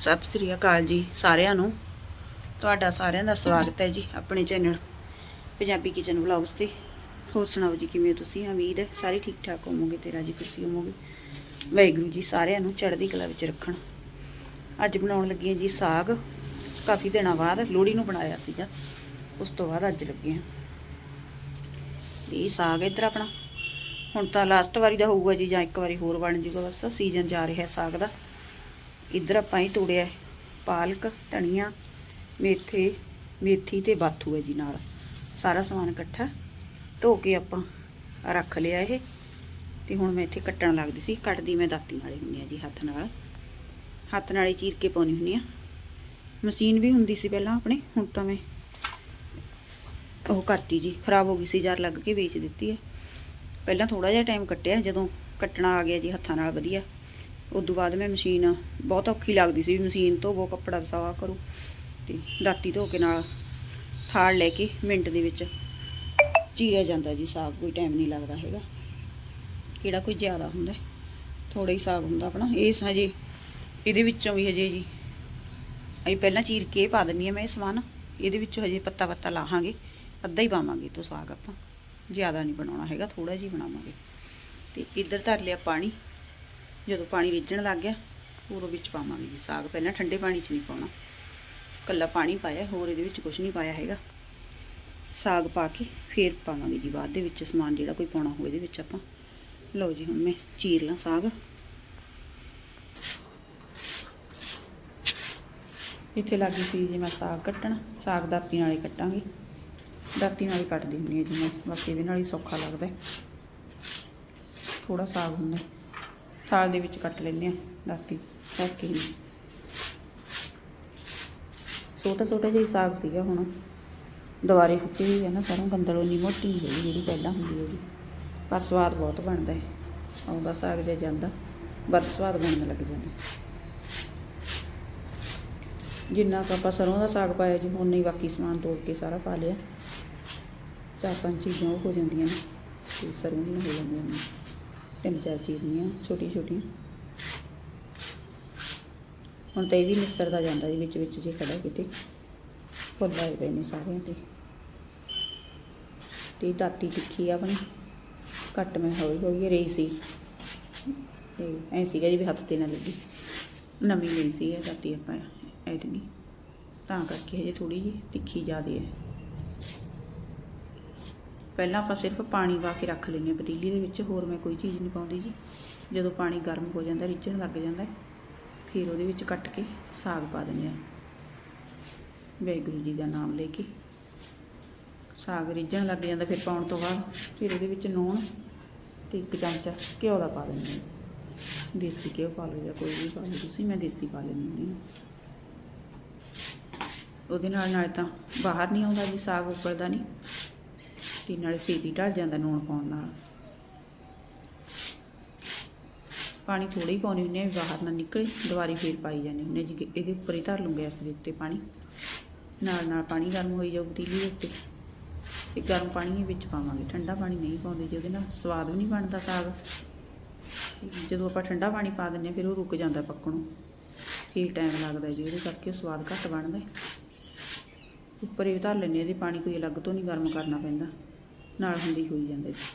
ਸਤਿ ਸ੍ਰੀ ਅਕਾਲ ਜੀ ਸਾਰਿਆਂ ਨੂੰ। ਤੁਹਾਡਾ ਸਾਰਿਆਂ ਦਾ ਸਵਾਗਤ ਹੈ ਜੀ ਆਪਣੇ ਚੈਨਲ ਪੰਜਾਬੀ ਕਿਚਨ ਵਲੌਗਸ ਤੇ। ਹੋਰ ਸੁਣਾਓ ਜੀ, ਕਿਵੇਂ ਤੁਸੀਂ? ਉਮੀਦ ਹੈ ਸਾਰੇ ਠੀਕ ਠਾਕ ਹੋਵੋਗੇ ਤੇ ਰਾਜੀ ਖੁਸ਼ੀ ਹੋਵੋਗੇ। ਵਾਹਿਗੁਰੂ ਜੀ ਸਾਰਿਆਂ ਨੂੰ ਚੜ੍ਹਦੀ ਕਲਾ ਵਿੱਚ ਰੱਖਣ। ਅੱਜ ਬਣਾਉਣ ਲੱਗੀ ਹਾਂ ਜੀ ਸਾਗ। ਕਾਫੀ ਦਿਨਾਂ ਬਾਅਦ ਲੋਹੜੀ ਨੂੰ ਬਣਾਇਆ ਸੀਗਾ। ਉਸ ਤੋਂ ਬਾਅਦ ਅੱਜ ਲੱਗੇ ਹਾਂ। ਇਹ ਸਾਗ ਇੱਧਰ ਆਪਣਾ। ਹੁਣ ਤਾਂ ਲਾਸਟ ਵਾਰੀ ਦਾ ਹੋਊਗਾ ਜੀ ਜਾਂ ਇੱਕ ਵਾਰੀ ਹੋਰ ਬਣ ਜੂਗਾ ਬਸ। ਸੀਜ਼ਨ ਜਾ ਰਿਹਾ ਸਾਗ ਦਾ। ਇੱਧਰ ਆਪਾਂ ਹੀ ਤੋੜਿਆ ਪਾਲਕ, ਧਨੀਆ, ਮੇਥੇ, ਮੇਥੀ ਤੇ ਬਾਥੂ ਹੈ ਜੀ ਨਾਲ। ਸਾਰਾ ਸਮਾਨ ਇਕੱਠਾ ਧੋ ਕੇ ਆਪਾਂ ਰੱਖ ਲਿਆ ਇਹ। ਤੇ ਹੁਣ ਮੈਂ ਇੱਥੇ ਕੱਟਣ ਲੱਗਦੀ ਸੀ। ਕੱਟਦੀ ਮੈਂ ਦਾਤੀ ਨਾਲੇ ਹੁੰਦੀ ਆ ਜੀ ਹੱਥ ਨਾਲ। ਹੱਥ ਨਾਲੇ ਚੀਰ ਕੇ ਪਾਉਣੀ ਹੁੰਦੀ ਆ। ਮਸ਼ੀਨ ਵੀ ਹੁੰਦੀ ਸੀ ਪਹਿਲਾਂ ਆਪਣੇ, ਹੁਣ ਤਾਂ ਮੈਂ ਉਹ ਕਰਤੀ ਜੀ। ਖਰਾਬ ਹੋ ਗਈ ਸੀ ਯਾਰ ਲੱਗ ਕੇ ਵੇਚ ਦਿੱਤੀ ਹੈ ਪਹਿਲਾਂ ਥੋੜਾ ਜਿਹਾ ਟਾਈਮ ਕੱਟਿਆ, ਜਦੋਂ ਕੱਟਣਾ ਆ ਗਿਆ ਜੀ ਹੱਥਾਂ ਨਾਲ ਵਧੀਆ। ਉਸ ਤੋਂ ਬਾਅਦ ਮੈਂ ਮਸ਼ੀਨ, ਬਹੁਤ ਔਖੀ ਲੱਗਦੀ ਸੀ ਵੀ ਮਸ਼ੀਨ ਧੋਵੋ, ਕੱਪੜਾ ਵਸਾਵਾ ਕਰੋ ਤੇ ਦਾਤੀ ਧੋ ਕੇ ਨਾਲ ਥਾਲ ਲੈ ਕੇ ਮਿੰਟ ਦੇ ਵਿੱਚ ਚੀਰਿਆ ਜਾਂਦਾ ਜੀ ਸਾਗ ਕੋਈ ਟਾਈਮ ਨਹੀਂ ਲੱਗਦਾ ਹੈਗਾ। ਕਿਹੜਾ ਕੋਈ ਜ਼ਿਆਦਾ ਹੁੰਦਾ ਥੋੜਾ ਹੀ ਸਾਗ ਹੁੰਦਾ ਆਪਣਾ। ਇਹ ਹਜੇ ਇਹਦੇ ਵਿੱਚੋਂ ਵੀ ਹਜੇ ਜੀ, ਅਸੀਂ ਪਹਿਲਾਂ ਚੀਰ ਕੇ ਪਾ ਦਿੰਨੀ ਆ ਮੈਂ ਇਹ ਸਮਾਨ, ਇਹਦੇ ਵਿੱਚੋਂ ਹਜੇ ਪੱਤਾ ਪੱਤਾ ਲਾਹਾਂਗੇ, ਅੱਧਾ ਹੀ ਪਾਵਾਂਗੇ ਤੋਂ ਸਾਗ ਆਪਾਂ। ਜ਼ਿਆਦਾ ਨਹੀਂ ਬਣਾਉਣਾ ਹੈਗਾ ਥੋੜਾ ਜਿਹਾ ਬਣਾਵਾਂਗੇ। ਤੇ ਇੱਧਰ ਧਰ ਲਿਆ ਪਾਣੀ। ਜਦੋਂ ਪਾਣੀ ਰਿੱਝਣ ਲੱਗ ਗਿਆ, ਉਦੋਂ ਵਿੱਚ ਪਾਵਾਂਗੇ ਜੀ ਸਾਗ। ਪਹਿਲਾਂ ਠੰਡੇ ਪਾਣੀ 'ਚ ਨਹੀਂ ਪਾਉਣਾ। ਕੱਲਾ ਪਾਣੀ ਪਾਇਆ, ਹੋਰ ਇਹਦੇ ਵਿੱਚ ਕੁਝ ਨਹੀਂ ਪਾਇਆ ਹੈਗਾ। ਸਾਗ ਪਾ ਕੇ ਫੇਰ ਪਾਵਾਂਗੇ ਜੀ ਬਾਅਦ ਦੇ ਵਿੱਚ ਸਮਾਨ ਜਿਹੜਾ ਕੋਈ ਪਾਉਣਾ ਹੋਵੇ ਇਹਦੇ ਵਿੱਚ ਆਪਾਂ। ਲਓ ਜੀ ਹੁਣ ਮੈਂ ਚੀਰ ਲਾਂ ਸਾਗ। ਇੱਥੇ ਲੱਗੀ ਸੀ ਜੀ ਮੈਂ ਸਾਗ ਕੱਟਣ। ਸਾਗ ਦਾਤੀ ਨਾਲੇ ਹੀ ਕੱਟਾਂਗੀ। ਦਾਤੀ ਨਾਲ ਕੱਟਦੀ ਹੁੰਦੀ ਹਾਂ ਜੀ ਮੈਂ। ਬਸ ਇਹਦੇ ਨਾਲ ਹੀ ਸੌਖਾ ਲੱਗਦਾ। ਥੋੜਾ ਸਾਗ ਹੁੰਦਾ। ਥਾਲ ਦੇ ਵਿੱਚ ਕੱਟ ਲੈਂਦੇ ਆ ਦਾਤੀ ਰੱਖ ਕੇ ਛੋਟਾ ਛੋਟਾ ਜਿਹਾ ਸਾਗ ਸੀਗਾ ਹੁਣ। ਦੁਬਾਰੇ ਫੁੱਟੀ ਹੋਈ ਹੈ ਨਾ, ਸਰੋਂ ਗੰਦਲ ਉਨੀ ਮੋਟੀ ਨਹੀਂ ਹੈਗੀ ਜਿਹੜੀ ਪਹਿਲਾਂ ਹੁੰਦੀ ਹੈ ਜੀ ਪਰ ਸਵਾਦ ਬਹੁਤ ਬਣਦਾ ਹੈ। ਆਉਂਦਾ ਸਾਗ ਦੇ ਜਾਂਦਾ, ਵੱਧ ਸਵਾਦ ਬਣਨ ਲੱਗ ਜਾਂਦਾ। ਜਿੰਨਾ ਕੁ ਆਪਾਂ ਸਰੋਂ ਦਾ ਸਾਗ ਪਾਇਆ ਜੀ ਉਨਾ ਹੀ ਬਾਕੀ ਸਮਾਨ ਤੋੜ ਕੇ ਸਾਰਾ ਪਾ ਲਿਆ। ਚਾਰ ਪੰਜ ਚੀਜ਼ਾਂ ਉਹ ਹੋ ਜਾਂਦੀਆਂ ਨੇ, ਤੇ ਸਰੋਂ ਦੀਆਂ ਹੋ ਜਾਂਦੀਆਂ ਨੇ। ਤਿੰਨ ਚਾਰ ਚੀਰਨੀਆਂ ਛੋਟੀਆਂ ਛੋਟੀਆਂ। ਹੁਣ ਤਾਂ ਇਹ ਵੀ ਮਿਸਰਦਾ ਜਾਂਦਾ ਜੀ, ਵਿੱਚ ਵਿੱਚ ਜੇ ਖੜਾ ਕਿਤੇ। ਫੁੱਲ ਆਏ ਪਏ ਨੇ ਸਾਰਿਆਂ ਤੇ ਤੇ ਦਾਤੀ ਤਿੱਖੀ ਆ ਆਪਣੀ। ਘੱਟ ਮੈਂ ਹੌਲੀ ਹੌਲੀ ਰਹੀ ਸੀ। ਤੇ ਐ ਸੀਗਾ ਜੀ ਵੀ ਹੱਥ ਤੇ ਨਾ ਲੱਗੀ ਨਵੀਂ ਲਈ ਸੀ ਇਹ ਦਾਤੀ ਆਪਾਂ ਐਤਨੀ ਤਾਂ ਕਰਕੇ ਹਜੇ ਥੋੜੀ ਜੀ ਤਿੱਖੀ ਜ਼ਿਆਦੇ ਹੈ। ਪਹਿਲਾਂ ਆਪਾਂ ਸਿਰਫ ਪਾਣੀ ਪਾ ਕੇ ਰੱਖ ਲੈਂਦੇ ਹਾਂ। ਪਤੀਲੀ ਦੇ ਵਿੱਚ ਹੋਰ ਮੈਂ ਕੋਈ ਚੀਜ਼ ਨਹੀਂ ਪਾਉਂਦੀ ਜੀ। ਜਦੋਂ ਪਾਣੀ ਗਰਮ ਹੋ ਜਾਂਦਾ, ਰਿੱਝਣ ਲੱਗ ਜਾਂਦਾ ਫਿਰ ਉਹਦੇ ਵਿੱਚ ਕੱਟ ਕੇ ਸਾਗ ਪਾ ਦਿੰਦੇ ਹਾਂ। ਵਾਹਿਗੁਰੂ ਜੀ ਦਾ ਨਾਮ ਲੈ ਕੇ ਸਾਗ ਰਿੱਝਣ ਲੱਗ ਜਾਂਦਾ, ਫਿਰ ਪਾਉਣ ਤੋਂ ਬਾਅਦ ਫਿਰ ਉਹਦੇ ਵਿੱਚ ਨੂਣ ਤੇ ਇੱਕ ਚਮਚਾ ਘਿਓ ਦਾ ਪਾ ਦਿੰਦੇ ਹਾਂ। ਦੇਸੀ ਘਿਓ ਪਾ ਲਓ ਜਾਂ ਕੋਈ ਵੀ ਪਾ ਲਓ ਤੁਸੀਂ, ਮੈਂ ਦੇਸੀ ਪਾ ਲੈਂਦੀ ਹਾਂ। ਉਹਦੇ ਨਾਲ ਨਾਲ ਤਾਂ ਬਾਹਰ ਨਹੀਂ ਆਉਂਦਾ ਜੀ, ਸਾਗ ਉੱਪਰਦਾ ਨਹੀਂ। ਤੇ ਨਾਲੇ ਛੇਤੀ ਢਲ ਜਾਂਦਾ ਨੂਣ ਪਾਉਣ ਨਾਲ। ਪਾਣੀ ਥੋੜਾ ਹੀ ਪਾਉਣੀ ਹੁੰਦੀ ਹੈ ਵੀ ਬਾਹਰ ਨਾ ਨਿਕਲੇ, ਦੁਬਾਰੀ ਫੇਰ ਪਾਈ ਜਾਂਦੇ ਹੁੰਦੀ ਹਾਂ ਜੀ ਇਹਦੇ ਉੱਪਰ ਹੀ ਧਰ ਲੂੰਗੇ ਇਸ ਦੇ ਉੱਤੇ ਪਾਣੀ। ਨਾਲ ਨਾਲ ਪਾਣੀ ਗਰਮ ਹੋਈ ਜਾਊ ਪਤੀਲੀ ਦੇ ਉੱਤੇ। ਤੇ ਗਰਮ ਪਾਣੀ ਹੀ ਵਿੱਚ ਪਾਵਾਂਗੇ, ਠੰਡਾ ਪਾਣੀ ਨਹੀਂ ਪਾਉਂਦੇ ਜੀ ਉਹਦੇ ਨਾਲ ਸਵਾਦ ਵੀ ਨਹੀਂ ਬਣਦਾ ਸਾਗ। ਜਦੋਂ ਆਪਾਂ ਠੰਡਾ ਪਾਣੀ ਪਾ ਦਿੰਦੇ ਹਾਂ, ਫਿਰ ਉਹ ਰੁਕ ਜਾਂਦਾ ਪੱਕਣੋਂ। ਫਿਰ ਟਾਈਮ ਲੱਗਦਾ ਜੀ ਉਹਦੇ ਕਰਕੇ ਉਹ ਸਵਾਦ ਘੱਟ ਬਣਦਾ। ਉੱਪਰ ਹੀ ਧਰ ਲੈਂਦੇ ਹਾਂ ਜੀ ਪਾਣੀ ਕੋਈ ਅਲੱਗ ਤੋਂ ਨਹੀਂ ਗਰਮ ਕਰਨਾ ਪੈਂਦਾ। ਨਾਲ ਹੁੰਦੀ ਹੋਈ ਜਾਂਦਾ ਜੀ।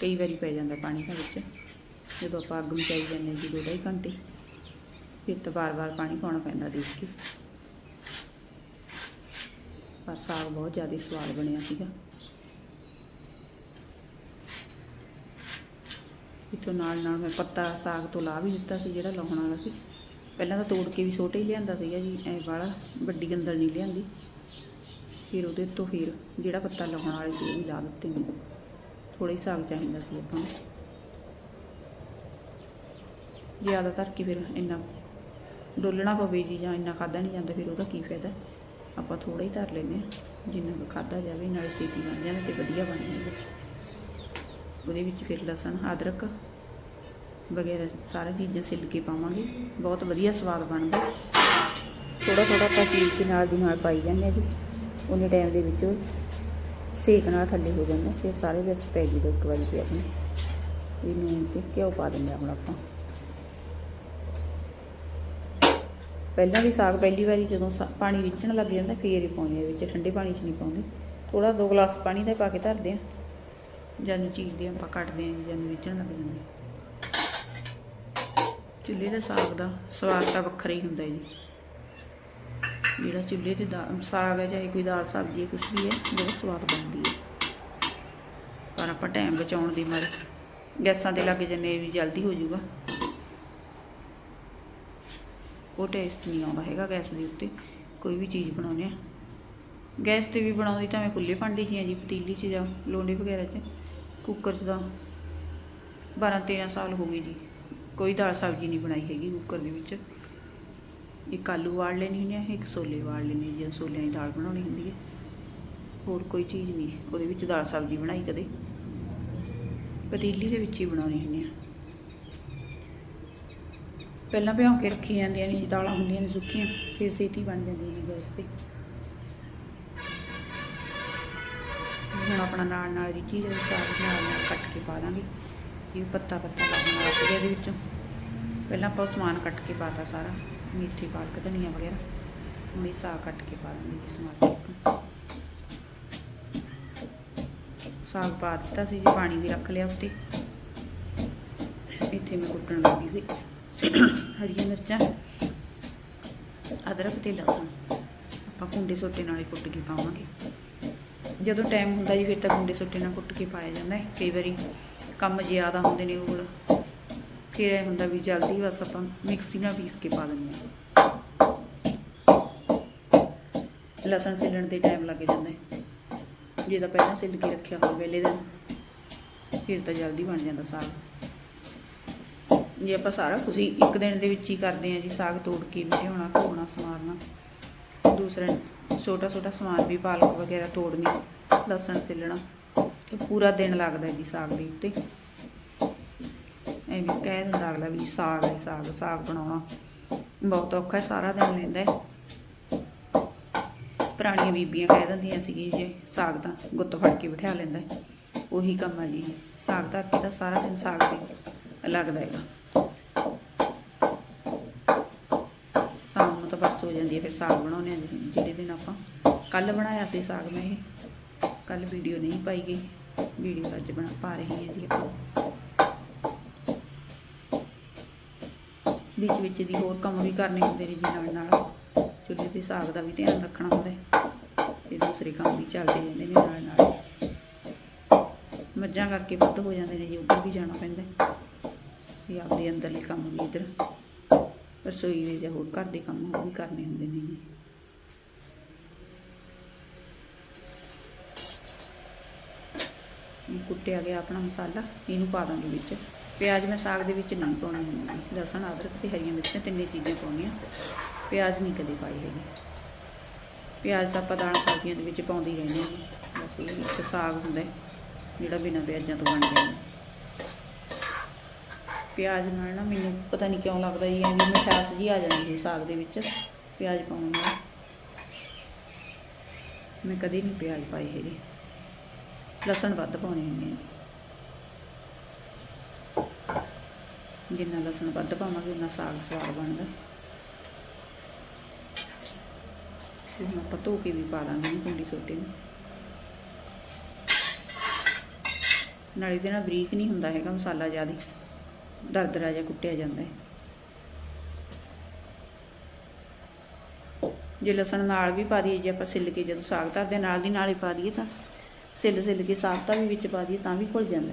ਕਈ ਵਾਰੀ ਪੈ ਜਾਂਦਾ ਪਾਣੀ ਦਾ ਵਿੱਚ। ਜਦੋਂ ਆਪਾਂ ਅੱਗ ਮਚਾਈ ਜਾਂਦੇ ਹਾਂ ਜੀ ਦੋ ਢਾਈ ਘੰਟੇ, ਫਿਰ ਤਾਂ ਵਾਰ-ਵਾਰ ਪਾਣੀ ਪਾਉਣਾ ਪੈਂਦਾ ਦੇਖ ਕੇ। ਪਰ ਸਾਗ ਬਹੁਤ ਜ਼ਿਆਦਾ ਸਵਾਦ ਬਣਿਆ ਸੀਗਾ। ਇਤੋਂ ਨਾਲ ਨਾਲ ਮੈਂ ਪੱਤਾ ਸਾਗ ਤੋਂ ਲਾ ਵੀ ਦਿੱਤਾ ਸੀ ਜਿਹੜਾ ਲਾਉਣ ਵਾਲਾ ਸੀ। ਪਹਿਲਾਂ ਤਾਂ ਤੋੜ ਕੇ ਵੀ ਛੋਟੇ ਹੀ ਲਿਆਂਦਾ ਸੀਗਾ ਜੀ ਐ ਵਾਲਾ ਵੱਡੀ ਗੰਦਲ ਨਹੀਂ ਲਿਆਂਦੀ। ਫਿਰ ਉਹਦੇ ਤੋਂ ਫਿਰ ਜਿਹੜਾ ਪੱਤਾ ਲਾਉਣ ਵਾਲੇ ਸੀ, ਉਹ ਵੀ ਲਾ ਦਿੱਤੇ ਨੇ। ਥੋੜਾ ਹੀ ਸਾਗ ਚਾਹੀਦਾ ਸੀ ਆਪਾਂ ਨੂੰ। ਜ਼ਿਆਦਾ ਧਰ ਕੇ ਫਿਰ ਇੰਨਾ ਡੋਲਣਾ ਪਵੇ ਜੀ ਜਾਂ ਇੰਨਾ ਖਾਦਾ ਨਹੀਂ ਜਾਂਦਾ, ਫਿਰ ਉਹਦਾ ਕੀ ਫਾਇਦਾ? ਆਪਾਂ ਥੋੜਾ ਹੀ ਧਰ ਲੈਂਦੇ ਹਾਂ, ਜਿੰਨਾ ਕੁ ਖਾਦਾ ਜਾਵੇ, ਨਾਲੇ ਸੇਤੀ ਬਣ ਜਾਂਦਾ ਤੇ ਵਧੀਆ ਬਣ ਜਾਂਦਾ ਉਹਦੇ ਵਿੱਚ ਫਿਰ ਲਸਣ, ਅਦਰਕ ਵਗੈਰਾ ਸਾਰੀਆਂ ਚੀਜ਼ਾਂ ਸਿਲ ਕੇ ਪਾਵਾਂਗੇ। ਬਹੁਤ ਵਧੀਆ ਸਵਾਦ ਬਣਦਾ। ਥੋੜਾ ਥੋੜਾ ਆਪਾਂ ਚੀਜ਼ ਦੇ ਨਾਲ ਦੀ ਨਾਲ ਪਾਈ ਜਾਂਦੇ ਹਾਂ ਜੀ। ਉਨੇ ਟਾਈਮ ਦੇ ਵਿੱਚ ਸੇਕ ਨਾਲ ਥੱਲੇ ਹੋ ਜਾਂਦਾ, ਫਿਰ ਸਾਰੇ ਵਿੱਚ ਪੈ ਜੂਗਾ ਇੱਕ ਵਾਰੀ ਤੇ ਆਪਣੇ। ਵੀ ਨੂਨ ਤੇ ਘਿਓ ਪਾ ਦਿੰਦੇ ਹਾਂ ਹੁਣ ਆਪਾਂ। ਪਹਿਲਾਂ ਵੀ ਸਾਗ ਪਹਿਲੀ ਵਾਰੀ ਜਦੋਂ ਸਾ- ਪਾਣੀ ਰਿੱਝਣ ਲੱਗ ਜਾਂਦਾ, ਫੇਰ ਹੀ ਪਾਉਂਦੇ ਆ ਵਿੱਚ ਠੰਡੇ ਪਾਣੀ 'ਚ ਨਹੀਂ ਪਾਉਂਦੇ। ਥੋੜਾ ਦੋ ਗਲਾਸ ਪਾਣੀ ਦਾ ਪਾ ਕੇ ਧਰਦੇ ਆ ਜਦ ਚੀਜ਼ਦੇ ਆ ਆਪਾਂ ਕੱਟਦੇ ਆ ਜਦ ਰਿੱਝਣ ਲੱਗ ਜਾਂਦੇ ਚੁੱਲ੍ਹੇ ਦੇ ਸਾਗ ਦਾ ਸਵਾਦ ਤਾਂ ਵੱਖਰਾ ਹੀ ਹੁੰਦਾ ਜੀ। ਜਿਹੜਾ ਚੁੱਲ੍ਹੇ ਤੇ ਦਾ ਸਾਗ ਹੈ ਚਾਹੇ ਕੋਈ ਦਾਲ ਸਬਜ਼ੀ ਕੁਝ ਵੀ ਹੈ, ਬਹੁਤ ਸਵਾਦ ਬਣਦੀ ਹੈ। ਪਰ ਆਪਾਂ ਟਾਈਮ ਬਚਾਉਣ ਦੀ ਮਰ ਗੈਸਾਂ ਤੇ ਲੱਗ ਜੰਨੇ ਵੀ ਜਲਦੀ ਹੋ ਜਾਊਗਾ। ਉਹ ਟੇਸਟ ਨਹੀਂ ਆਉਂਦਾ ਹੈਗਾ ਗੈਸ ਦੇ ਉੱਤੇ, ਕੋਈ ਵੀ ਚੀਜ਼ ਬਣਾਉਂਦੇ ਆ ਗੈਸ ਤੇ ਵੀ ਬਣਾਉਂਦੀ ਤਾਂ ਮੈਂ ਖੁੱਲੇ ਭਾਂਡੇ 'ਚ ਹੀ ਜੀ, ਪਤੀਲੀ 'ਚ ਜਾਂ ਲੋਂਡੇ ਵਗੈਰਾ 'ਚ। ਕੁੱਕਰ 'ਚ ਤਾਂ 12 13 ਸਾਲ ਹੋ ਗਏ ਜੀ, ਕੋਈ ਦਾਲ ਸਬਜ਼ੀ ਨਹੀਂ ਬਣਾਈ ਹੈਗੀ ਕੁੱਕਰ ਦੇ ਵਿੱਚ। ਇੱਕ ਆਲੂ ਵਾੜ ਲੈਣੀ ਹੁੰਦੀ ਹੈ ਇੱਕ ਛੋਲੇ ਵਾੜ ਲੈਣੀ ਜਾਂ ਛੋਲਿਆਂ ਦੀ ਦਾਲ ਬਣਾਉਣੀ ਹੁੰਦੀ ਹੈ ਹੋਰ ਕੋਈ ਚੀਜ਼ ਨਹੀਂ, ਉਹਦੇ ਵਿੱਚ ਦਾਲ ਸਬਜ਼ੀ ਬਣਾਈ ਕਦੇ। ਪਤੀਲੀ ਦੇ ਵਿੱਚ ਹੀ ਬਣਾਉਣੀ ਹੁੰਦੀ ਆ। ਪਹਿਲਾਂ ਭਿਉਂ ਕੇ ਰੱਖੀ ਜਾਂਦੀਆਂ ਨੇ ਦਾਲਾਂ ਹੁੰਦੀਆਂ ਨੇ ਸੁੱਕੀਆਂ, ਫਿਰ ਛੇਤੀ ਬਣ ਜਾਂਦੀਆਂ ਨੇ ਗੈਸ ਤੇ। ਹੁਣ ਆਪਣਾ ਨਾਲ ਨਾਲ ਰਿੱਝੀ ਦੇ ਸਾਗ ਨਾਲ ਨਾਲ ਕੱਟ ਕੇ ਪਾ ਦਾਂਗੇ। ਇਹ ਪੱਤਾ ਪੱਤਾ ਲੱਗਣ ਲੱਗ ਗਿਆ ਇਹਦੇ ਵਿੱਚੋਂ। ਪਹਿਲਾਂ ਆਪਾਂ ਸਮਾਨ ਕੱਟ ਕੇ ਪਾਤਾ ਸਾਰਾ। ਮੇਥੀ ਪਾਲਕ ਧਨੀਆ ਵਗੈਰਾ ਹੁਣ ਇਹ ਸਾਗ ਕੱਟ ਕੇ ਪਾ ਦਾਂਗੇ ਜੀ ਸਮਾਨ ਸਾਗ ਪਾ ਦਿੱਤਾ ਸੀ ਜੀ, ਪਾਣੀ ਵੀ ਰੱਖ ਲਿਆ ਉੱਤੇ। ਇੱਥੇ ਮੈਂ ਕੁੱਟਣ ਲੱਗੀ ਸੀ। ਹਰੀਆਂ ਮਿਰਚਾਂ, ਅਦਰਕ, ਤੇ ਲਸਣ। ਆਪਾਂ ਕੁੰਡੇ ਸੋਟੇ ਨਾਲ ਹੀ ਕੁੱਟ ਕੇ ਪਾਵਾਂਗੇ। ਜਦੋਂ ਟਾਈਮ ਹੁੰਦਾ ਜੀ, ਫਿਰ ਤਾਂ ਕੁੰਡੇ ਸੋਟੇ ਨਾਲ ਕੁੱਟ ਕੇ ਪਾਇਆ ਜਾਂਦਾ ਹੈ। ਕਈ ਵਾਰੀ ਕੰਮ ਜ਼ਿਆਦਾ ਹੁੰਦੇ ਨੇ ਉਹ ਫਿਰ ਇਹ ਹੁੰਦਾ ਵੀ ਜਲਦੀ ਬਸ ਆਪਾਂ ਮਿਕਸੀ ਨਾਲ ਪੀਸ ਕੇ ਪਾ ਦਿੰਦੇ ਹਾਂ। ਲਸਣ ਸਿਲਣ ਦੇ ਟਾਈਮ ਲੱਗ ਜਾਂਦਾ। ਹੈ ਜੇ ਤਾਂ ਪਹਿਲਾਂ ਸਿੱਲ ਕੇ ਰੱਖਿਆ ਹੋਵੇ ਵੇਲੇ ਦਿਨ, ਫਿਰ ਤਾਂ ਜਲਦੀ ਬਣ ਜਾਂਦਾ ਸਾਗ। ਜੇ ਆਪਾਂ ਸਾਰਾ ਕੁਝ ਇੱਕ ਦਿਨ ਦੇ ਵਿੱਚ ਹੀ ਕਰਦੇ ਆ ਜੀ, ਸਾਗ ਤੋੜ ਕੇ ਲਿਆਉਣਾ, ਧੋਣਾ, ਸਮਾਰਨਾ। ਦੂਸਰਾ ਛੋਟਾ ਛੋਟਾ ਸਮਾਨ ਵੀ ਪਾਲਕ ਵਗੈਰਾ ਤੋੜਨੀ, ਲਸਣ ਸਿਲਣਾ, ਤੇ ਪੂਰਾ ਦਿਨ ਲੱਗਦਾ ਜੀ ਸਾਗ ਦੇ ਉੱਤੇ। ਐਵੇਂ ਕਹਿ ਦਿੰਦਾ ਅਗਲਾ ਵੀ ਸਾਗ ਹੈ ਸਾਗ ਸਾਗ ਬਣਾਉਣਾ। ਬਹੁਤ ਔਖਾ ਹੈ ਸਾਰਾ ਦਿਨ ਲੈਂਦਾ ਪੁਰਾਣੀਆਂ ਬੀਬੀਆਂ ਕਹਿ ਦਿੰਦੀਆਂ ਸੀ ਜੇ, ਸਾਗ ਦਾ ਗੁੱਤ ਫੜ ਕੇ ਬਿਠਾ ਲੈਂਦਾ ਉਹੀ ਕੰਮ ਆ ਜੀ। ਸਾਗ ਧਰ ਕੇ ਤਾਂ ਸਾਰਾ ਦਿਨ ਸਾਗ ਤੇ ਲੱਗਦਾ ਹੈਗਾ। ਸ਼ਾਮ ਨੂੰ ਤਾਂ ਬਸ ਹੋ ਜਾਂਦੀ ਹੈ ਫਿਰ ਸਾਗ ਬਣਾਉਣੇ ਆ ਜਿਹੜੇ ਦਿਨ ਆਪਾਂ ਕੱਲ ਬਣਾਇਆ ਸੀ ਸਾਗ ਮੈਂ ਇਹ ਕੱਲ ਵੀਡੀਓ ਨਹੀਂ ਪਾਈ ਗਈ। ਵੀਡੀਓ ਅੱਜ ਬਣਾ ਪਾ ਰਹੀ ਹਾਂ ਜੀ ਆਪਾਂ। ਵਿੱਚ ਵਿੱਚ ਦੀ ਹੋਰ ਕੰਮ ਵੀ ਕਰਨੇ ਹੁੰਦੇ ਨੇ ਜੀ ਨਾਲ ਨਾਲ। ਚੁੱਲ੍ਹੇ ਤੇ ਸਾਗ ਦਾ ਵੀ ਧਿਆਨ ਰੱਖਣਾ ਹੁੰਦਾ ਹੈ ਤੇ ਦੂਸਰੇ ਕੰਮ ਵੀ ਚੱਲਦੇ ਰਹਿੰਦੇ ਨੇ ਨਾਲ ਨਾਲ। ਮੱਝਾਂ ਕਰਕੇ ਵੱਧ ਹੋ ਜਾਂਦੇ ਨੇ ਜੀ, ਉੱਧਰ ਵੀ ਜਾਣਾ ਪੈਂਦਾ। ਹੈ। ਵੀ ਆਪਦੇ ਅੰਦਰਲੇ ਕੰਮ ਵੀ ਇੱਧਰ। ਰਸੋਈ ਦੇ ਜਾਂ ਹੋਰ ਘਰ ਦੇ ਕੰਮ ਉਹ ਵੀ ਕਰਨੇ ਹੁੰਦੇ ਨੇ ਜੀ। ਕੁੱਟਿਆ ਗਿਆ ਆਪਣਾ ਮਸਾਲਾ, ਇਹਨੂੰ ਪਾ ਦਾਂਗੇ ਵਿੱਚ। ਪਿਆਜ਼ ਮੈਂ ਸਾਗ ਦੇ ਵਿੱਚ ਨਹੀਂ ਪਾਉਣੀ ਹੁੰਦੀ ਲਸਣ, ਅਦਰਕ ਤੇ ਹਰੀਆਂ ਮਿਰਚਾਂ ਤਿੰਨੇ ਚੀਜ਼ਾਂ ਪਾਉਣੀਆਂ ਪਿਆਜ਼ ਨਹੀਂ ਕਦੇ ਪਾਈ ਹੈਗੀ। ਪਿਆਜ਼ ਤਾਂ ਆਪਾਂ ਦਾਣਾ ਸਬਜ਼ੀਆਂ ਦੇ ਵਿੱਚ ਪਾਉਂਦੇ ਹੀ ਰਹਿੰਦੇ ਹਾਂ। ਜੀ। ਬਸ ਇਹ ਇੱਕ ਸਾਗ ਹੁੰਦਾ ਜਿਹੜਾ ਬਿਨਾਂ ਪਿਆਜ਼ਾਂ ਤੋਂ ਬਣ ਜਾਂਦਾ ਪਿਆਜ਼ ਨਾਲ ਨਾ ਮੈਨੂੰ ਪਤਾ ਨਹੀਂ ਕਿਉਂ ਲੱਗਦਾ ਜੀ, ਐਵੇਂ ਮਿਠਾਸ ਜੀ ਆ ਜਾਂਦੀ ਹੈ ਸਾਗ ਦੇ ਵਿੱਚ, ਪਿਆਜ਼ ਪਾਉਣ ਨਾਲ। ਮੈਂ ਕਦੇ ਨਹੀਂ ਪਿਆਜ਼ ਪਾਈ ਹੈਗੀ। ਲਸਣ ਵੱਧ ਪਾਉਣੇ ਹੁੰਦੇ ਆ ਜਿੰਨਾ ਲਸਣ ਵੱਧ ਪਾਵਾਂਗੇ, ਉਨਾ ਸਾਗ ਸਵਾਦ ਬਣਦਾ। ਫਿਰ ਹੁਣ ਆਪਾਂ ਧੋ ਕੇ ਵੀ ਪਾ ਦਾਂਗੇ ਇਹਨੂੰ ਕੁੰਡੀ ਸੋਟੇ ਨੂੰ। ਨਾਲੇ ਇਹਦੇ ਨਾਲ ਬਰੀਕ ਨਹੀਂ ਹੁੰਦਾ ਹੈਗਾ ਮਸਾਲਾ ਜ਼ਿਆਦਾ ਦਰਦਰਾ ਜਿਹਾ ਕੁੱਟਿਆ ਜਾਂਦਾ ਹੈ। ਜੇ ਲਸਣ ਨਾਲ ਵੀ ਪਾ ਦਈਏ, ਜੇ ਆਪਾਂ ਸਿੱਲ ਕੇ ਜਦੋਂ ਸਾਗ ਧਰਦੇ ਨਾਲ ਦੀ ਨਾਲ ਹੀ ਪਾ ਦਈਏ ਤਾਂ ਸਿੱਲ ਸਿੱਲ ਕੇ ਸਾਗ ਤਾਂ ਵੀ ਵਿੱਚ ਪਾ ਦਈਏ, ਤਾਂ ਵੀ ਘੁਲ ਜਾਂਦਾ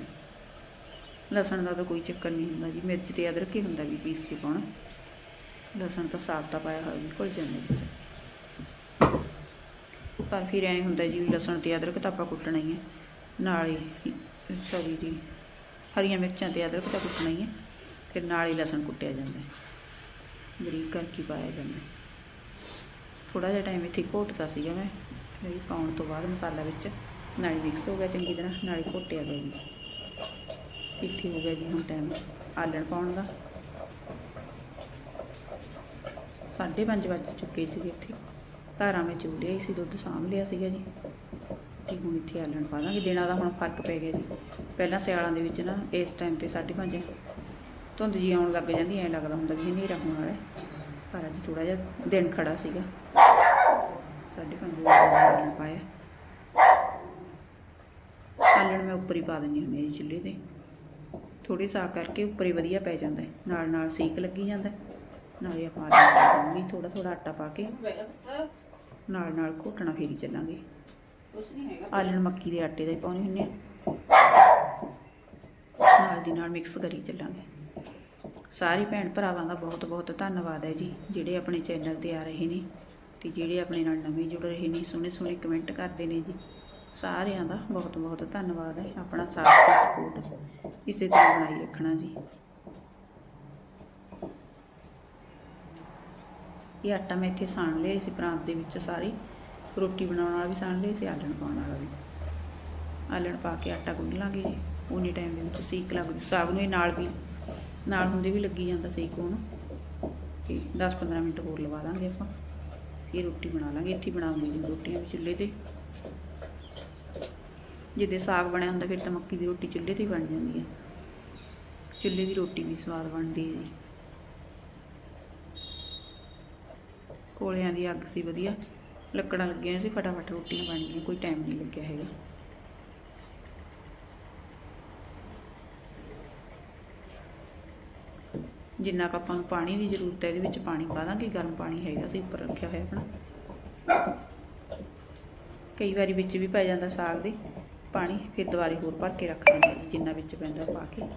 ਲਸਣ ਦਾ ਤਾਂ ਕੋਈ ਚੱਕਰ ਨਹੀਂ ਹੁੰਦਾ ਜੀ, ਮਿਰਚ ਤੇ ਅਦਰਕ ਹੀ ਹੁੰਦਾ ਵੀ ਪੀਸ ਕੇ ਪਾਉਣਾ। ਲਸਣ ਤਾਂ ਸਾਫ਼ ਤਾਂ ਪਾਇਆ ਹੋਇਆ ਵੀ ਘੁਲ ਜਾਂਦਾ ਪਰ ਫਿਰ ਐਂ ਹੁੰਦਾ ਜੀ ਵੀ ਲਸਣ ਤੇ ਅਦਰਕ ਤਾਂ ਆਪਾਂ ਕੁੱਟਣਾ ਹੀ ਹੈ। ਨਾਲ ਹੀ, ਸੌਰੀ ਜੀ, ਹਰੀਆਂ ਮਿਰਚਾਂ ਤੇ ਅਦਰਕ ਤਾਂ ਕੁੱਟਣਾ ਹੀ ਹੈ। ਫਿਰ ਨਾਲ ਹੀ ਲਸਣ ਕੁੱਟਿਆ ਜਾਂਦਾ ਹੈ। ਬਰੀਕ ਕਰਕੇ ਪਾਇਆ ਜਾਂਦਾ ਹੈ। ਥੋੜਾ ਜਿਹਾ ਟਾਈਮ ਇੱਥੇ ਘੋਟਦਾ ਸੀਗਾ ਮੈਂ ਇਹ ਪਾਉਣ ਤੋਂ ਬਾਅਦ ਮਸਾਲਾ ਵਿੱਚ ਨਾਲੇ ਮਿਕਸ ਹੋ ਗਿਆ ਚੰਗੀ ਤਰ੍ਹਾਂ, ਨਾਲੇ ਘੋਟਿਆ ਗਿਆ ਜੀ। ਇੱਥੇ ਹੋ ਗਿਆ ਜੀ ਹੁਣ ਟਾਈਮ ਆਲਣ ਪਾਉਣ ਦਾ। ਸਾਢੇ ਪੰਜ ਵੱਜ ਚੁੱਕੇ ਸੀ ਇੱਥੇ। ਧਾਰਾਂ ਵਿੱਚ ਚੋ ਲਿਆਈ ਸੀ, ਦੁੱਧ ਸਾਂਭ ਲਿਆ ਸੀਗਾ ਜੀ। ਤੇ ਹੁਣ ਇੱਥੇ ਆਲਣ ਪਾ ਦਾਂਗੇ। ਦਿਨਾਂ ਦਾ ਹੁਣ ਫ਼ਰਕ ਪੈ ਗਿਆ ਜੀ। ਪਹਿਲਾਂ ਸਿਆਲਾਂ ਦੇ ਵਿੱਚ ਨਾ, ਇਸ ਟਾਈਮ ਤੇ ਸਾਢੇ ਪੰਜ ਧੁੰਦ ਜੀ ਆਉਣ ਲੱਗ ਜਾਂਦੀ, ਐਂ ਲੱਗਦਾ ਹੁੰਦਾ ਵੀ ਹਨੇਰਾ ਹੋਣ ਵਾਲਾ ਪਰ ਅੱਜ ਥੋੜਾ ਜਿਹਾ ਦਿਨ ਖੜਾ ਸੀਗਾ। ਸਾਢੇ ਪੰਜ ਵਜੇ ਆਲਣ ਪਾਇਆ ਆਲਣ ਮੈਂ ਉੱਪਰ ਹੀ ਪਾ ਦਿੰਦੀ ਹੁੰਦੀ ਜੀ ਚੁੱਲ੍ਹੇ ਤੇ। ਥੋੜੀ ਸਾਗ ਕਰਕੇ ਉੱਪਰ ਹੀ ਵਧੀਆ ਪੈ ਜਾਂਦਾ ਹੈ। ਨਾਲ ਨਾਲ ਸੇਕ ਲੱਗੀ ਜਾਂਦਾ ਹੈ। ਨਾਲੇ ਆਪਾਂ ਆਲਣ ਪਾ ਦਵਾਂਗੇ। ਥੋੜਾ ਥੋੜਾ ਆਟਾ ਪਾ ਕੇ। ਨਾਲ ਨਾਲ ਘੋਟਣਾ ਫੇਰੀ ਚੱਲਾਂਗੇ। ਆਲਣ ਮੱਕੀ ਦੇ ਆਟੇ ਦਾ ਹੀ ਪਾਉਣੇ ਹੁੰਦੇ ਆ। ਨਾਲ ਦੀ ਨਾਲ ਮਿਕਸ ਕਰੀ ਚੱਲਾਂਗੇ। ਸਾਰੇ ਭੈਣ ਭਰਾਵਾਂ ਦਾ ਬਹੁਤ ਬਹੁਤ ਧੰਨਵਾਦ ਹੈ ਜੀ ਜਿਹੜੇ ਆਪਣੇ ਚੈਨਲ ਤੇ ਆ ਰਹੇ ਨੇ ਤੇ ਜਿਹੜੇ ਆਪਣੇ ਨਾਲ ਨਵੇਂ ਜੁੜ ਰਹੇ ਨੇ ਸੋਹਣੇ ਸੋਹਣੇ ਕਮੈਂਟ ਕਰਦੇ ਨੇ ਜੀ। ਸਾਰਿਆਂ ਦਾ ਬਹੁਤ ਬਹੁਤ ਧੰਨਵਾਦ ਹੈ, ਆਪਣਾ ਸਾਥ ਤੇ ਸਪੋਰਟ ਇਸੇ ਤਰ੍ਹਾਂ ਬਣਾਈ ਰੱਖਣਾ ਜੀ। ਇਹ ਆਟਾ ਮੈਂ ਇੱਥੇ ਸਾਣ ਲਿਆ ਸੀ, ਪ੍ਰਾਂਤ ਦੇ ਵਿੱਚ ਸਾਰੀ। ਰੋਟੀ ਬਣਾਉਣ ਵਾਲਾ ਵੀ ਸਾਣ ਲਿਆ ਸੀ, ਆਲਣ ਪਾਉਣ ਵਾਲਾ ਵੀ। ਆਲਣ ਪਾ ਕੇ ਆਟਾ ਗੁੰਨ ਲਾਂਗੇ। ਜੀ ਉਨੀ ਟਾਈਮ ਦੇ ਵਿੱਚ ਸੀਕ ਲੱਗ ਜੂ। ਸਾਗ ਨੂੰ ਇਹ ਨਾਲ ਵੀ, ਨਾਲ ਹੁੰਦੇ ਵੀ ਲੱਗੀ ਜਾਂਦਾ ਸੇਕ ਹੁਣ। ਤੇ 10-15 ਮਿੰਟ ਹੋਰ ਲਵਾ ਦਾਂਗੇ ਆਪਾਂ। ਇਹ ਰੋਟੀ ਬਣਾ ਲਾਂਗੇ। ਇੱਥੇ ਬਣਾਉਂਦੇ ਬਣਾਉਂਗੇ ਜੀ ਰੋਟੀਆਂ ਵੀ ਚੁੱਲ੍ਹੇ ਤੇ। ਜਿੱਦੇ ਸਾਗ ਬਣਿਆ ਹੁੰਦਾ ਫਿਰ ਤਾਂ ਮੱਕੀ ਦੀ ਰੋਟੀ ਚੁੱਲ੍ਹੇ ਤੇ ਬਣ ਜਾਂਦੀ ਹੈ। ਚੁੱਲ੍ਹੇ ਦੀ ਰੋਟੀ ਵੀ ਸਵਾਦ ਬਣਦੀ ਹੈ ਜੀ। ਕੋਲਿਆਂ ਦੀ ਅੱਗ ਸੀ ਵਧੀਆ। ਲੱਕੜਾਂ ਲੱਗੀਆਂ ਸੀ, ਫਟਾਫਟ ਰੋਟੀਆਂ ਬਣ ਗਈਆਂ, ਕੋਈ ਟਾਈਮ ਨਹੀਂ ਲੱਗਿਆ ਹੈਗਾ। ਜਿੰਨਾ ਕੁ ਆਪਾਂ ਨੂੰ ਪਾਣੀ ਦੀ ਜ਼ਰੂਰਤ ਹੈ, ਇਹਦੇ ਵਿੱਚ ਪਾਣੀ ਪਾ ਦਾਂਗੇ, ਗਰਮ ਪਾਣੀ ਹੈਗਾ ਸੀ, ਉੱਪਰ ਰੱਖਿਆ ਹੋਇਆ ਆਪਣਾ। ਕਈ ਵਾਰੀ ਵਿੱਚ ਵੀ ਪੈ ਜਾਂਦਾ ਸਾਗ ਦੇ। ਪਾਣੀ ਫਿਰ ਦੁਬਾਰੇ ਹੋਰ ਭਰ ਕੇ ਰੱਖ ਦਿੰਦੇ ਜੀ, ਜਿੰਨਾ ਵਿੱਚ ਪੈਂਦਾ ਪਾ ਕੇ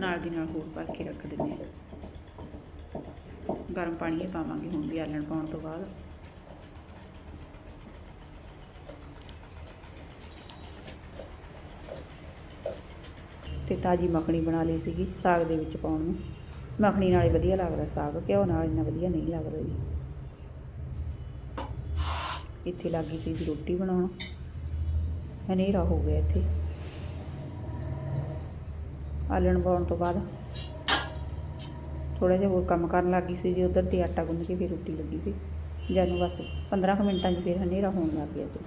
ਨਾਲ ਦੀ ਨਾਲ ਹੋਰ ਭਰ ਕੇ ਰੱਖ ਦਿੰਦੇ ਹਾਂ। ਗਰਮ ਪਾਣੀ ਹੀ ਪਾਵਾਂਗੇ ਹੁਣ ਵੀ ਆਲਣ ਪਾਉਣ ਤੋਂ ਬਾਅਦ। ਤੇ ਤਾਜੀ ਮੱਖਣੀ ਬਣਾ ਲਈ ਸੀਗੀ ਸਾਗ ਦੇ ਵਿੱਚ ਪਾਉਣ ਨੂੰ। ਮੱਖਣੀ ਨਾਲ ਹੀ ਵਧੀਆ ਲੱਗਦਾ ਸਾਗ, ਘਿਓ ਨਾਲ ਇੰਨਾ ਵਧੀਆ ਨਹੀਂ ਲੱਗਦਾ ਜੀ। ਇੱਥੇ ਲੱਗੀ ਸੀ ਜੀ ਰੋਟੀ ਬਣਾਉਣ। ਹਨੇਰਾ ਹੋ ਗਿਆ ਇੱਥੇ। ਆਲਣ ਪਾਉਣ ਤੋਂ ਬਾਅਦ ਥੋੜਾ ਜਿਹਾ ਹੋਰ ਕੰਮ ਕਰਨ ਲੱਗੀ ਸੀ ਜੀ, ਉਧਰ ਤੇ ਆਟਾ ਗੁੰਨ ਕੇ ਫਿਰ ਰੋਟੀ ਲੱਗੀ ਸੀ। ਜਾਨੂੰ ਬਸ 15 ਕੁ ਮਿੰਟਾਂ 'ਚ ਫਿਰ ਹਨੇਰਾ ਹੋਣ ਲੱਗ ਗਿਆ ਤੇ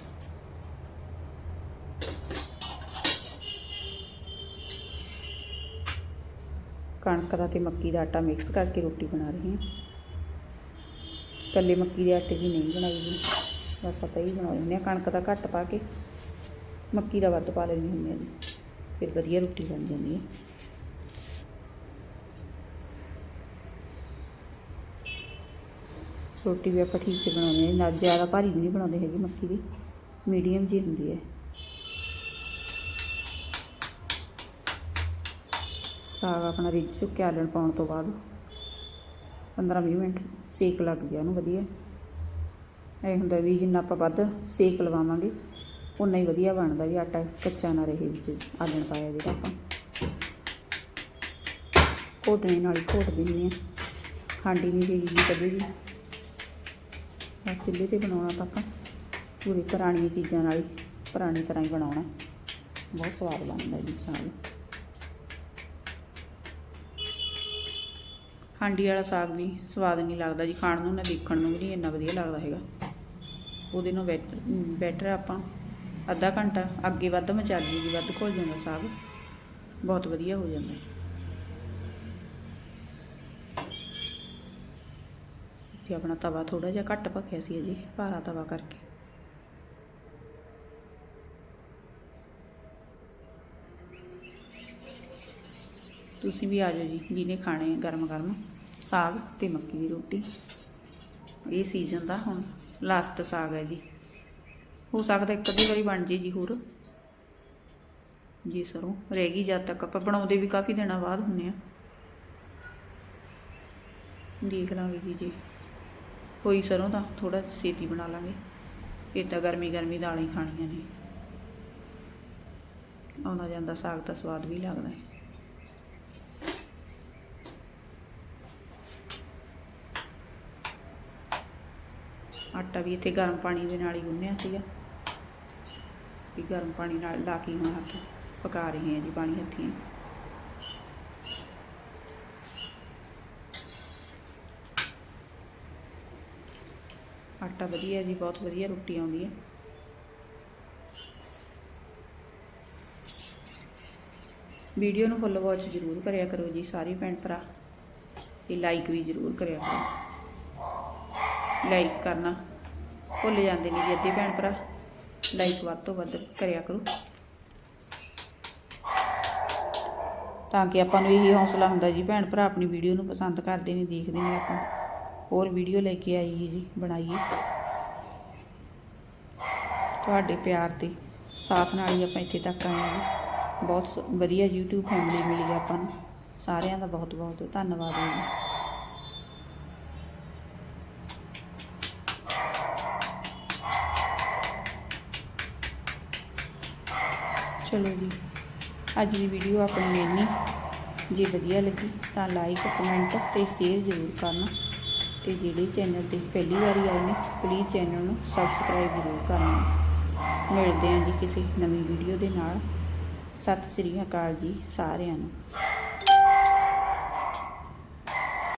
ਕਣਕ ਦਾ ਤੇ ਮੱਕੀ ਦਾ ਆਟਾ ਮਿਕਸ ਕਰਕੇ ਰੋਟੀ ਬਣਾ ਰਹੀ ਹਾਂ। ਕੱਲੇ ਮੱਕੀ ਦੇ ਆਟੇ ਦੀ ਨਹੀਂ ਬਣਾਈ ਜੀ। ਬਸ ਆਪਾਂ ਹੀ ਬਣਾ ਲੈਂਦੇ ਹਾਂ, ਕਣਕ ਦਾ ਘੱਟ ਪਾ ਕੇ ਮੱਕੀ ਦਾ ਵੱਧ ਪਾ ਲੈਂਦੇ ਹੁੰਦੇ ਹਾਂ ਜੀ। ਫਿਰ ਵਧੀਆ ਰੋਟੀ ਬਣ ਜਾਂਦੀ ਹੈ। ਰੋਟੀ ਵੀ ਆਪਾਂ ਠੀਕ ਹੀ ਬਣਾਉਂਦੇ ਹਾਂ। ਨਾ ਜ਼ਿਆਦਾ ਭਾਰੀ ਵੀ ਨਹੀਂ ਬਣਾਉਂਦੇ ਹੈਗੇ ਮੱਕੀ ਦੀ। ਮੀਡੀਅਮ ਜੀ ਹੁੰਦੀ ਹੈ। ਸਾਗ ਆਪਣਾ ਰਿੱਝ ਚੁੱਕਿਆ ਆਲਣ ਪਾਉਣ ਤੋਂ ਬਾਅਦ। 15-20 ਮਿੰਟ ਸੇਕ ਲੱਗ ਗਿਆ ਉਹਨੂੰ ਵਧੀਆ। ਇਹ ਹੁੰਦਾ ਵੀ ਜਿੰਨਾ ਆਪਾਂ ਵੱਧ ਸੇਕ ਲਵਾਵਾਂਗੇ। ਉਨਾ ਹੀ ਵਧੀਆ ਬਣਦਾ ਵੀ ਆਟਾ ਕੱਚਾ ਨਾ ਰਹੇ ਵਿੱਚ ਆਲਣ ਪਾਇਆ ਜਿਹੜਾ ਆਪਾਂ। ਘੋਟਣੇ ਨਾਲ ਹੀ ਘੋਟ ਦਿੰਦੇ ਹਾਂ ਹਾਂਡੀ ਨਹੀਂ ਹੈਗੀ ਕਦੇ ਵੀ। ਬਸ ਚੁੱਲ੍ਹੇ ਤੇ ਬਣਾਉਣਾ ਤਾਂ ਆਪਾਂ, ਪੂਰੀ ਪੁਰਾਣੀਆਂ ਚੀਜ਼ਾਂ ਨਾਲ ਹੀ, ਪੁਰਾਣੀ ਤਰ੍ਹਾਂ ਹੀ ਬਣਾਉਣਾ। ਬਹੁਤ ਸਵਾਦ ਬਣਦਾ ਜੀ ਸਾਗ। ਹਾਂਡੀ ਵਾਲਾ ਸਾਗ ਵੀ ਸਵਾਦ ਨਹੀਂ ਲੱਗਦਾ ਜੀ, ਖਾਣ ਨੂੰ ਨਾ ਦੇਖਣ ਨੂੰ ਵੀ ਨਹੀਂ ਇੰਨਾ ਵਧੀਆ ਲੱਗਦਾ ਹੈਗਾ। ਉਹਦੇ ਨੂੰ ਬੈਟਰ ਬੈਟਰ ਆਪਾਂ ਅੱਧਾ ਘੰਟਾ, ਅੱਗੇ ਵੱਧ ਮਚਾਲੀ ਜੀ ਵੱਧ ਘੁਲ ਜਾਂਦਾ ਸਾਗ। ਬਹੁਤ ਵਧੀਆ ਹੋ ਜਾਂਦਾ। ਇੱਥੇ ਆਪਣਾ ਤਵਾ ਥੋੜਾ ਜਿਹਾ ਘੱਟ ਭਖਿਆ ਸੀ ਜੀ ਭਾਰਾ ਤਵਾ ਕਰਕੇ। ਤੁਸੀਂ ਵੀ ਆ ਜਾਓ ਜੀ, ਜਿਹਨੇ ਖਾਣੇ ਗਰਮ ਗਰਮ ਸਾਗ ਤੇ ਮੱਕੀ ਦੀ ਰੋਟੀ। ਇਹ ਸੀਜ਼ਨ ਦਾ ਹੁਣ ਲਾਸਟ ਸਾਗ ਹੈ ਜੀ। ਹੋ ਸਕਦਾ ਇੱਕ ਅੱਧੀ ਵਾਰੀ ਬਣ ਜੇ ਜੀ ਹੋਰ। ਜੀ ਸਰੋਂ ਰਹਿ ਗਈ ਜਦ ਤੱਕ। ਆਪਾਂ ਬਣਾਉਂਦੇ ਵੀ ਕਾਫੀ ਦਿਨਾਂ ਬਾਅਦ ਹੁੰਨੇ ਆ ਦੇਖ ਲਾਂਗੇ ਜੀ ਜੀ ਕੋਈ ਸਰੋਂ ਤਾਂ ਥੋੜਾ ਛੇਤੀ ਬਣਾ ਲਾਂਗੇ। ਇਹ ਤਾਂ ਗਰਮੀ ਗਰਮੀ ਦਾਲਾਂ ਹੀ ਖਾਣੀਆਂ ਨੇ। ਆਉਂਦਾ ਜਾਂਦਾ ਸਾਗ ਤਾਂ ਸਵਾਦ ਵੀ ਲੱਗਦਾ ਹੈ। ਆਟਾ ਵੀ ਇੱਥੇ ਗਰਮ ਪਾਣੀ ਦੇ ਨਾਲ ਹੀ ਗੁੰਨਿਆ ਸੀਗਾ। ਵੀ ਗਰਮ ਪਾਣੀ ਨਾਲ ਲਾ ਕੇ ਹੁਣ ਹੱਥ ਪਕਾ ਰਹੇ ਹਾਂ ਜੀ ਪਾਣੀ ਹੱਥੀਂ। ਆਟਾ ਵਧੀਆ ਜੀ, ਬਹੁਤ ਵਧੀਆ ਰੋਟੀ ਆਉਂਦੀ ਹੈ। ਵੀਡੀਓ ਨੂੰ ਫੁੱਲ ਵਾਚ ਜ਼ਰੂਰ ਕਰਿਆ ਕਰੋ ਜੀ, ਸਾਰੇ ਭੈਣ ਭਰਾ। ਤੇ ਲਾਈਕ ਵੀ ਜ਼ਰੂਰ ਕਰਿਆ ਕਰੋ। ਲਾਈਕ ਕਰਨਾ ਭੁੱਲ ਜਾਂਦੇ ਨੇ ਜੀ ਅੱਧੇ ਭੈਣ ਭਰਾ। ਲਾਈਕ ਵੱਧ ਤੋਂ ਵੱਧ ਕਰਿਆ ਕਰੋ। ਤਾਂ ਕਿ ਆਪਾਂ ਨੂੰ ਇਹੀ ਹੌਸਲਾ ਹੁੰਦਾ ਜੀ, ਭੈਣ ਭਰਾ ਆਪਣੀ ਵੀਡੀਓ ਨੂੰ ਪਸੰਦ ਕਰਦੇ ਨੇ, ਦੇਖਦੇ ਨੇ ਆਪਾਂ। ਹੋਰ ਵੀਡੀਓ ਲੈ ਕੇ ਆਈਏ ਜੀ, ਬਣਾਈਏ। ਤੁਹਾਡੇ ਪਿਆਰ ਤੇ ਸਾਥ ਨਾਲ ਹੀ ਆਪਾਂ ਇੱਥੇ ਤੱਕ ਆਏ ਹਾਂ। ਜੀ ਬਹੁਤ ਸ- ਵਧੀਆ YouTube ਫੈਮਿਲੀ ਮਿਲੀ ਆਪਾਂ ਨੂੰ। ਸਾਰਿਆਂ ਦਾ ਬਹੁਤ ਬਹੁਤ ਧੰਨਵਾਦ ਜੀ। ਚਲੋ ਜੀ ਅੱਜ ਦੀ ਵੀਡੀਓ ਆਪਣੀ ਇੰਨੀ। ਜੇ ਵਧੀਆ ਲੱਗੀ ਤਾਂ ਲਾਈਕ ਕਮੈਂਟ ਤੇ ਸ਼ੇਅਰ ਜ਼ਰੂਰ ਕਰਨਾ। ਤੇ ਜਿਹੜੇ ਚੈਨਲ ਤੇ ਪਹਿਲੀ ਵਾਰੀ ਆਏ ਨੇ ਪਲੀਜ਼ ਚੈਨਲ ਨੂੰ ਸਬਸਕ੍ਰਾਈਬ ਜ਼ਰੂਰ ਕਰਨਾ। ਮਿਲਦੇ ਹਾਂ ਜੀ ਕਿਸੇ ਨਵੀਂ ਵੀਡੀਓ ਦੇ ਨਾਲ। ਸਤਿ ਸ੍ਰੀ ਅਕਾਲ ਜੀ ਸਾਰਿਆਂ ਨੂੰ।